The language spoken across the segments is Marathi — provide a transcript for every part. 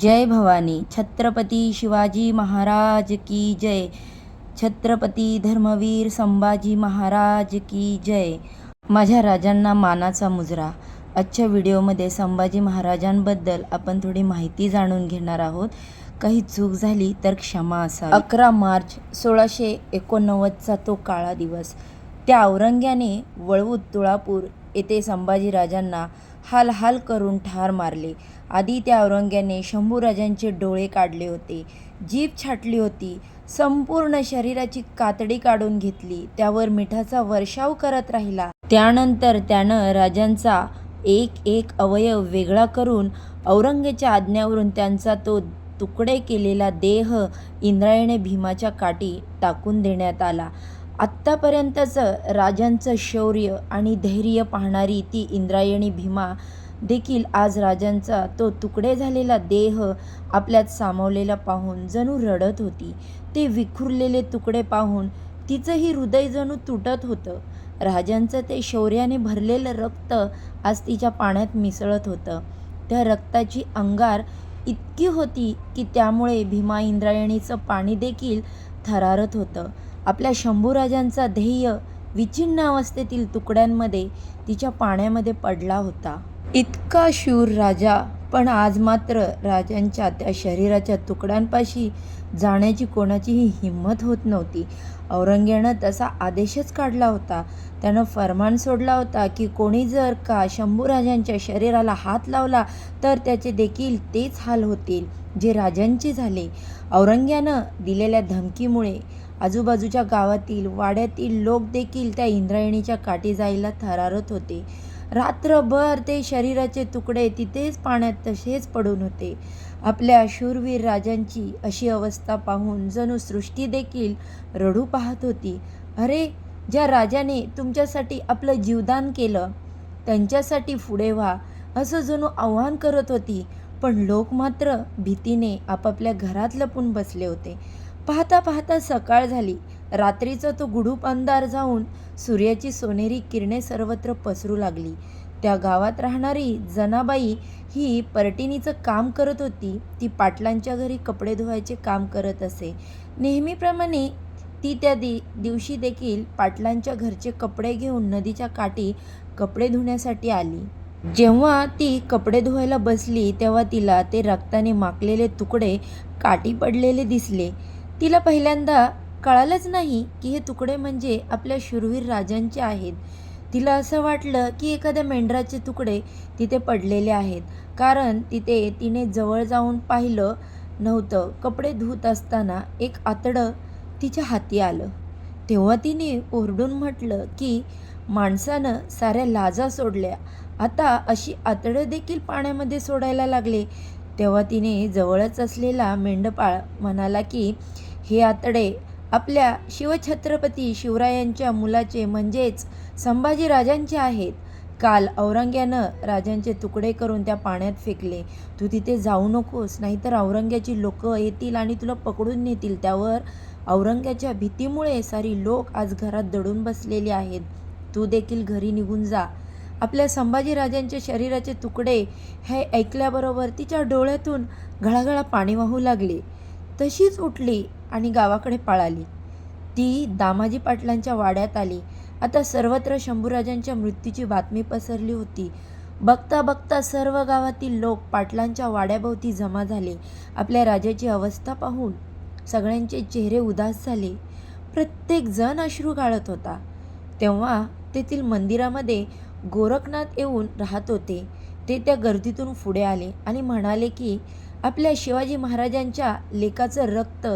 जय भवानी। छत्रपती शिवाजी महाराज की जय। छत्रपती धर्मवीर संभाजी महाराज की जय। माझ्या राजांना मानाचा मुजरा। आजच्या व्हिडिओमध्ये संभाजी महाराजांबद्दल आपण थोडी माहिती जाणून घेणार आहोत. काही चूक झाली तर क्षमा असा अकरा मार्च सोळाशे एकोणनव्वदचा तो काळा दिवस. त्या औरंग्याने वळवूत तुळापूर येथे संभाजीराजांना हाल हाल करून ठार मारले. आधी त्या औरंग्याने शंभूराजांचे डोळे काढले होते. जीभ छाटली होती. संपूर्ण शरीराची कातडी काढून घेतली. त्यावर मिठाचा वर्षाव करत राहिला. त्यानंतर त्यानं राजांचा एक एक अवयव वेगळा करून औरंगेच्या आज्ञावरून त्यांचा तो तुकडे केलेला देह इंद्रायणी भीमाच्या काठी टाकून देण्यात आला. आत्तापर्यंतचं राजांचं शौर्य आणि धैर्य पाहणारी ती इंद्रायणी भीमा देखील आज राजांचा तो तुकडे झालेला देह आपल्यात सामावलेला पाहून जणू रडत होती. ते विखुरलेले तुकडे पाहून तिचंही हृदय जणू तुटत होतं. राजांचं ते शौर्याने भरलेलं रक्त आज तिच्या पाण्यात मिसळत होतं. त्या रक्ताची अंगार इतकी होती की त्यामुळे भीमा इंद्रायणीचं पाणी देखील थरारत होतं. आपल्या शंभूराजांचा ध्येय विचिन्न अवस्थेतील तुकड्यांमध्ये तिच्या पाण्यामध्ये पडला होता. इतका शूर राजा पण आज मात्र राजांच्या त्या शरीराच्या तुकड्यांपाशी जाण्याची कोणाचीही हिंमत होत नव्हती. औरंग्यानं तसा आदेशच काढला होता. त्यानं फरमान सोडला होता की कोणी जर का शंभूराजांच्या शरीराला हात लावला तर त्याचे देखील तेच हाल होतील जे राजांचे झाले. औरंग्यानं दिलेल्या धमकीमुळे आजूबाजूच्या गावातील वाड्यातील लोक देखील त्या इंद्रायणीच्या काठी जायला थरारत होते. रात्रभर ते शरीराचे तुकडे तिथेच पाण्यात तसेच पडून होते. आपल्या शूरवीर राजांची अशी अवस्था पाहून जणू सृष्टी देखील रडू पाहत होती. अरे ज्या राजाने तुमच्यासाठी आपलं जीवदान केलं त्यांच्यासाठी पुढे व्हा असं जणू आव्हान करत होती. पण लोक मात्र भीतीने आपापल्या घरात लपून बसले होते. पाहता पाहता सकाळ झाली. रात्रीचा तो गुडूप अंधार जाऊन सूर्याची सोनेरी किरणे सर्वत्र पसरू लागली. त्या गावात राहणारी जनाबाई ही परटिनीचं काम करत होती. ती पाटलांच्या घरी कपडे धुवायचे काम करत असे. नेहमीप्रमाणे ती त्या दि दिवशी देखील पाटलांच्या घरचे कपडे घेऊन नदीच्या काठी कपडे धुण्यासाठी आली. जेव्हा ती कपडे धुवायला बसली तेव्हा तिला ते रक्ताने माकलेले तुकडे काठी पडलेले दिसले. तिला पहिल्यांदा कळालंच नाही की हे तुकडे म्हणजे आपल्या शूरवीर राजांचे आहेत. तिला असं वाटलं की एखाद्या मेंढराचे तुकडे तिथे पडलेले आहेत. कारण तिथे तिने जवळ जाऊन पाहिलं नव्हतं. कपडे धुत असताना एक आतडं तिच्या हाती आलं. तेव्हा तिने ओरडून म्हटलं की माणसानं साऱ्या लाजा सोडल्या. आता अशी आतडं देखील पाण्यामध्ये सोडायला लागले. तेव्हा तिने जवळच असलेला मेंढपाळ म्हणाला की हे आतडे आपल्या शिवछत्रपती शिवरायांच्या मुलाचे म्हणजेच संभाजीराजांचे आहेत. काल औरंग्यानं राजांचे तुकडे करून त्या पाण्यात फेकले. तू तिथे जाऊ नकोस नाहीतर औरंग्याची लोक येतील आणि तुला पकडून नेतील. त्यावर औरंग्याच्या भीतीमुळे सारी लोक आज घरात दडून बसलेली आहेत. तू देखील घरी निघून जा. आपल्या संभाजीराजांच्या शरीराचे तुकडे हे ऐकल्याबरोबर तिच्या डोळ्यातून घळाघळा पाणी वाहू लागले. तशीच उठली आणि गावाकडे पळाली. ती दामाजी पाटलांच्या वाड्यात आली. आता सर्वत्र शंभूराजांच्या मृत्यूची बातमी पसरली होती. बघता बघता सर्व गावातील लोक पाटलांच्या वाड्याभोवती जमा झाले. आपल्या राजाची अवस्था पाहून सगळ्यांचे चेहरे उदास झाले. प्रत्येक जण अश्रू गाळत होता. तेव्हा तेथील मंदिरामध्ये गोरखनाथ येऊन राहत होते. ते त्या गर्दीतून पुढे आले आणि म्हणाले की आपल्या शिवाजी महाराजांच्या लेकाचं रक्त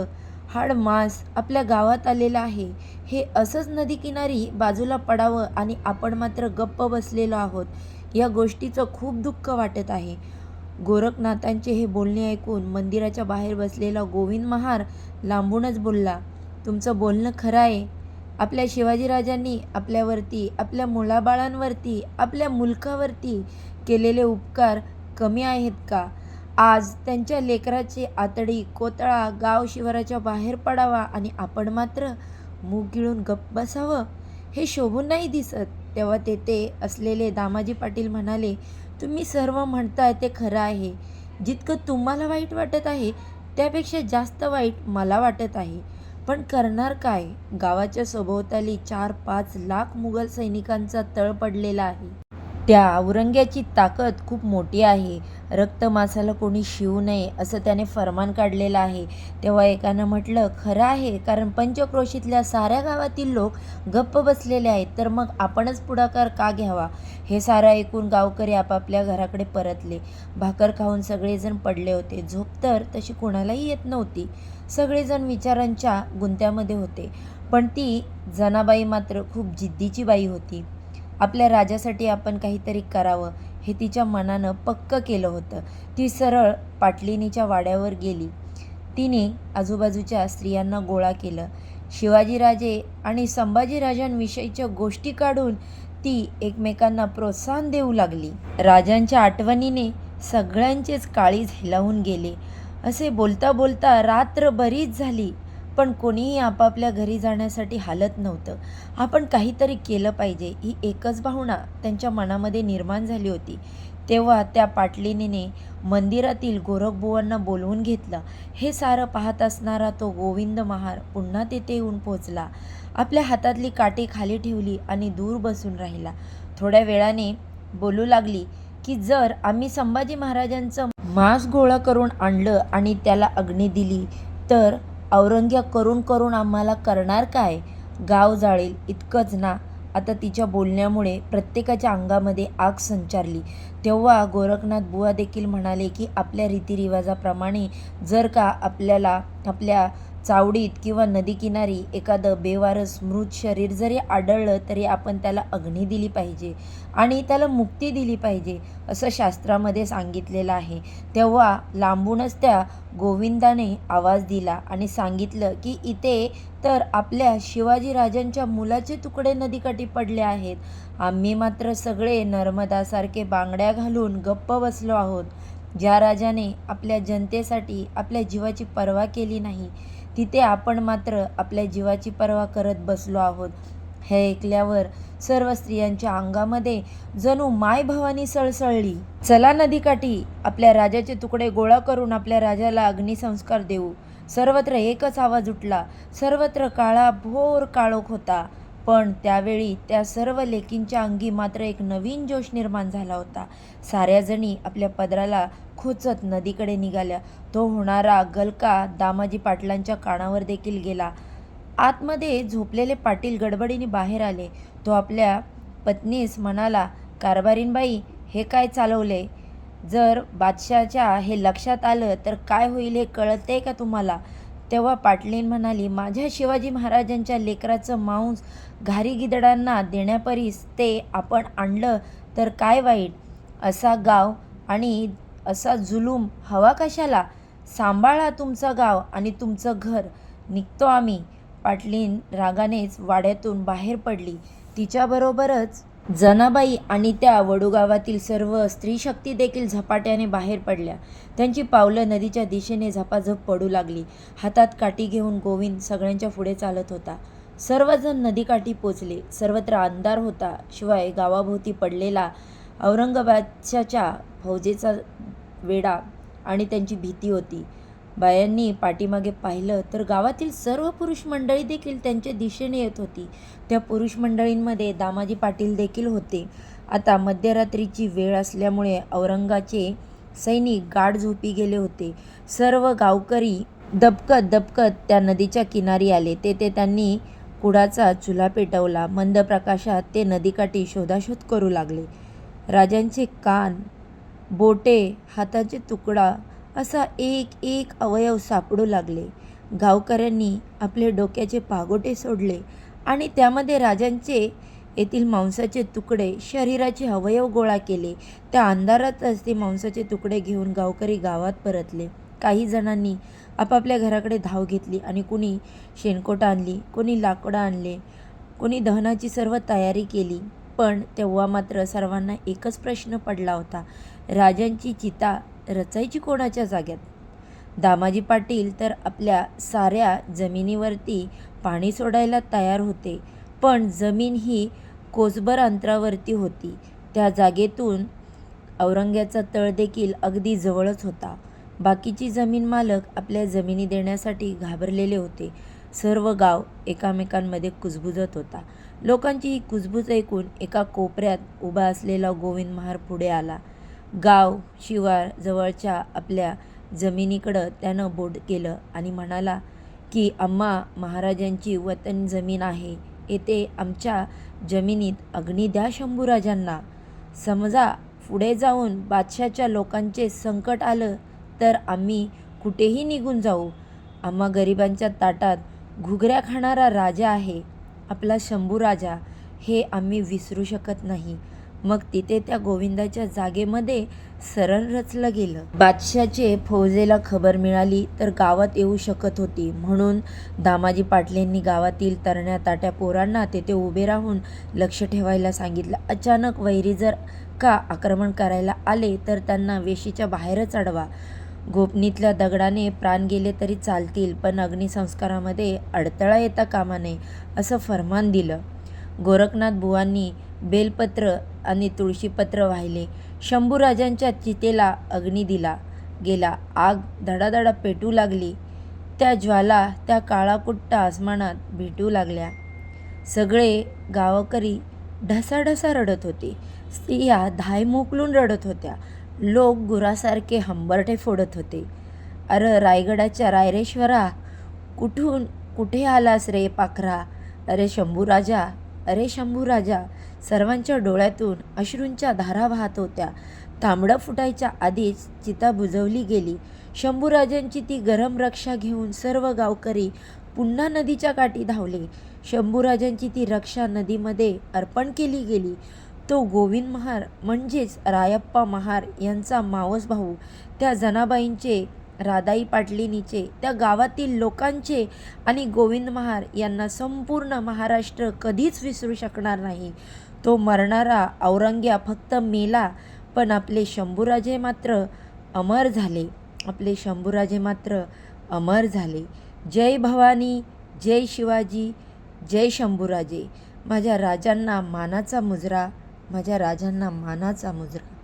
हाड मांस आपल्या गावात आलेलं आहे. हे असंच नदीकिनारी बाजूला पडावं आणि आपण मात्र गप्प बसलेलो आहोत. या गोष्टीचं खूप दुःख वाटत आहे. गोरखनाथांचे हे बोलणे ऐकून मंदिराच्या बाहेर बसलेला गोविंद महार लांबूनच बोलला तुमचं बोलणं खरं आहे. आपल्या शिवाजीराजांनी आपल्यावरती आपल्या मुलाबाळांवरती आपल्या मुलकावरती केलेले उपकार कमी आहेत का? आज त्यांच्या लेकराची आतडी कोतळा गाव शिवाराच्या बाहेर पडावा आणि आपण मात्र मूग गिळून गप्प बसावं हे शोभून नाही दिसत. तेव्हा तेथे असलेले दामाजी पाटील म्हणाले तुम्ही सर्व म्हणताय ते खरं आहे. जितकं तुम्हाला वाईट वाटत आहे त्यापेक्षा जास्त वाईट मला वाटत आहे. पण करणार काय? गावाच्या सभोवताली चार पाच लाख मुघल सैनिकांचा तळ पडलेला आहे. त्या औरंग्याची ताकद खूप मोठी आहे. रक्त मासाला कोणी शिवू नये असं त्याने फरमान काढलेलं आहे. तेव्हा एकानं म्हटलं खरं आहे कारण पंचक्रोशीतल्या साऱ्या गावातील लोक गप्प बसलेले आहेत तर मग आपणच पुढाकार का घ्यावा? हे सारं ऐकून गावकरी आपापल्या घराकडे परतले. भाकर खाऊन सगळेजण पडले होते. झोप तर तशी कोणालाही येत नव्हती. सगळेजण विचारांच्या गुंत्यामध्ये होते. पण ती जनाबाई मात्र खूप जिद्दीची बाई होती. आपल्या राजासाठी आपण काहीतरी करावं हे तिच्या मनानं पक्क केलं होतं. ती सरळ पाटलिनीच्या वाड्यावर गेली. तिने आजूबाजूच्या स्त्रियांना गोळा केलं. शिवाजीराजे आणि संभाजीराजांविषयीच्या गोष्टी काढून ती एकमेकांना प्रोत्साहन देऊ लागली. राजांच्या आठवणीने सगळ्यांचेच काळीज हिलावून गेले. असे बोलता बोलता रात्र बरीच झाली. पण कोणीही आपापल्या घरी जाण्यासाठी हालत नव्हतं. आपण काहीतरी केलं पाहिजे ही एकच भावना त्यांच्या मनामध्ये निर्माण झाली होती. तेव्हा त्या पाटलिनीने मंदिरातील गोरखबुवांना बोलवून घेतलं. हे सारं पाहत असणारा तो गोविंद महार पुन्हा तेथे येऊन पोचला आपल्या हातातली काठी खाली ठेवली आणि दूर बसून राहिला. थोड्या वेळाने बोलू लागली की जर आम्ही संभाजी महाराजांचं मांस गोळा करून आणलं आणि त्याला अग्नी दिली तर औरंग्या करून करून आम्हाला करणार काय? गाव जाळेल इतकंच ना. आता तिच्या बोलण्यामुळे प्रत्येकाच्या अंगामध्ये आग संचारली. तेव्हा गोरखनाथ बुवा देखील म्हणाले की आपल्या रीतिरिवाजाप्रमाणे जर का आपल्याला आपल्या चावडीत किंवा नदीकिनारी एखादं बेवारस मृत शरीर जरी आढळलं तरी आपण त्याला अग्नी दिली पाहिजे. आणि त्याला मुक्ती दिली पाहिजे असं शास्त्रामध्ये सांगितलेलं आहे. तेव्हा लांबूनच त्या गोविंदाने आवाज दिला आणि सांगितलं की इथे तर आपल्या शिवाजीराजांच्या मुलाचे तुकडे नदीकाठी पडले आहेत. आम्ही मात्र सगळे नर्मदासारखे बांगड्या घालून गप्प बसलो आहोत. ज्या राजाने आपल्या जनतेसाठी आपल्या जीवाची पर्वा केली नाही तिथे आपण मात्र आपल्या जीवाची पर्वा करत बसलो आहोत. हे ऐकल्यावर सर्व स्त्रियांच्या अंगामध्ये जणू माय भवानी सळसळली. चला नदीकाठी आपल्या राजाचे तुकडे गोळा करून आपल्या राजाला अग्निसंस्कार देऊ. सर्वत्र एकच आवाज उठला. सर्वत्र काळा भोर काळोख होता. पण त्यावेळी त्या सर्व लेकींच्या अंगी मात्र एक नवीन जोश निर्माण झाला होता. साऱ्या जणी आपल्या पदराला खोचत नदीकडे निघाल्या. तो होणारा गलका दामाजी पाटलांच्या कानावर देखील गेला. आतमध्ये झोपलेले पाटील गडबडीने बाहेर आले. तो आपल्या पत्नीस म्हणाला कारभारीनबाई हे काय चालवले? जर बादशाच्या हे लक्षात आलं तर काय होईल हे कळते का तुम्हाला? तेव्हा पाटलीन म्हणाली माझ्या शिवाजी महाराजांच्या लेकराचं मांस घारी गिदडांना देण्यापरीस ते आपण आणलं तर काय वाईट? असा गाव आणि असा जुलूम हवा कशाला? सांभाळा तुमचं गाव आणि तुमचं घर. निघतो आम्ही. पाटलीन रागानेच वाड्यातून बाहेर पडली. तिच्याबरोबरच जनाबाई आणि त्या वडूगावातील सर्व स्त्री शक्ती देखील झपाट्याने बाहेर पडल्या. त्यांची पावलं नदीच्या दिशेने झपाझप पडू लागली. हातात काठी घेऊन गोविंद सगळ्यांच्या पुढे चालत होता. सर्वजण नदीकाठी पोचले. सर्वत्र अंधार होता. शिवाय गावाभोवती पडलेला औरंगाबादच्या फौजेचा वेढा आणि त्यांची भीती होती. बायांनी पाठीमागे पाहिलं तर गावातील सर्व पुरुष मंडळी देखील त्यांच्या दिशेने येत होती. त्या पुरुष मंडळींमध्ये दामाजी पाटील देखील होते. आता मध्यरात्रीची वेळ असल्यामुळे औरंगाचे सैनिक गाढ झोपी गेले होते. सर्व गावकरी दबकत दबकत त्या नदीच्या किनारी आले. तेथे त्यांनी कुडाचा चुला पेटवला. मंद प्रकाशात ते नदीकाठी शोधाशोध करू लागले. राजांचे कान बोटे हाताचे तुकडा असा एक एक अवयव सापडू लागले. गावकऱ्यांनी आपले डोक्याचे पागोटे सोडले आणि त्यामध्ये राजांचे येथील मांसाचे तुकडे शरीराचे अवयव गोळा केले. त्या अंधारातच ते मांसाचे तुकडे घेऊन गावकरी गावात परतले. काही जणांनी आपापल्या घराकडे धाव घेतली आणि कुणी शेणकोटं आणली कोणी लाकडं आणले कोणी दहनाची सर्व तयारी केली. पण तेव्हा मात्र सर्वांना एकच प्रश्न पडला होता. राजांची चिता रचायची कोणाच्या जाग्यात? दामाजी पाटील तर आपल्या साऱ्या जमिनीवरती पाणी सोडायला तयार होते पण जमीन ही कोसभर अंतरावरती होती. त्या जागेतून औरंग्याचा तळ देखील अगदी जवळच होता. बाकीची जमीन मालक आपल्या जमिनी देण्यासाठी घाबरलेले होते. सर्व गाव एकामेकांमध्ये कुजबुजत होता. लोकांची ही कुजबूज ऐकून एका कोपऱ्यात उभा असलेला गोविंद महार पुढे आला. गाव शिवार जवळच्या आपल्या जमिनीकडं त्यानं बोट केलं आणि म्हणाला की अम्मा महाराजांची वतन जमीन आहे. येथे आमच्या जमिनीत अग्नी द्या शंभूराजांना समजा पुढे जाऊन बादशाच्या लोकांचे संकट आलं तर आम्ही कुठेही निघून जाऊ. आम्हा गरिबांच्या ताटात घुगऱ्या खाणारा राजा आहे. आपला शंभूराजा हे आम्ही विसरू शकत नाही. मग तिथे त्या गोविंदाच्या जागेमध्ये सरण रचलं गेलं. बादशाचे फौजेला खबर मिळाली तर गावात येऊ शकत होती. म्हणून दामाजी पाटलेंनी गावातील तरण्या ताट्या पोरांना तेथे उभे राहून लक्ष ठेवायला सांगितलं. अचानक वैरी जर का आक्रमण करायला आले तर त्यांना वेशीच्या बाहेरच अडवा. गोपनीतल्या दगडाने प्राण गेले तरी चालतील पण अग्निसंस्कारामध्ये अडथळा येता कामा नये असं फरमान दिलं. गोरखनाथ बुवांनी बेलपत्र आणि तुळशीपत्र वाहिले. शंभूराजांच्या चितेला अग्नी दिला गेला. आग धडाधडा पेटू लागली. त्या ज्वाला त्या काळाकुट्ट आसमानात भेटू लागल्या. सगळे गावकरी ढसाढसा रडत होते. स्त्रिया धाय मोकलून रडत होत्या. लोक गुरासारखे हंबरटे फोडत होते. अरे रायगडाच्या रायरेश्वरा कुठून कुठे आलास रे पाखरा? अरे शंभूराजा अरे शंभूराजा सर्वांच्या डोळ्यातून अश्रूंच्या धारा वाहत होत्या. तांबडं फुटायच्या आधीच चिता बुजवली गेली. शंभूराजांची ती गरम रक्षा घेऊन सर्व गावकरी पुन्हा नदीच्या काठी धावले. शंभूराजांची ती रक्षा नदीमध्ये अर्पण केली गेली. तो गोविंद महार म्हणजेच रायप्पा महार यांचा मावस भाऊ त्या जनाबाईंचे राधाई पाटलिनीचे त्या गावातील लोकांचे आणि गोविंद महार यांना संपूर्ण महाराष्ट्र कधीच विसरू शकणार नाही. तो मरणारा औरंग्या फक्त मेला पण आपले शंभूराजे मात्र अमर झाले. आपले शंभूराजे मात्र अमर झाले. जय भवानी जय शिवाजी जय शंभूराजे. माझ्या राजांना मानाचा मुजरा माझ्या राजांना मानाचा मुजरा.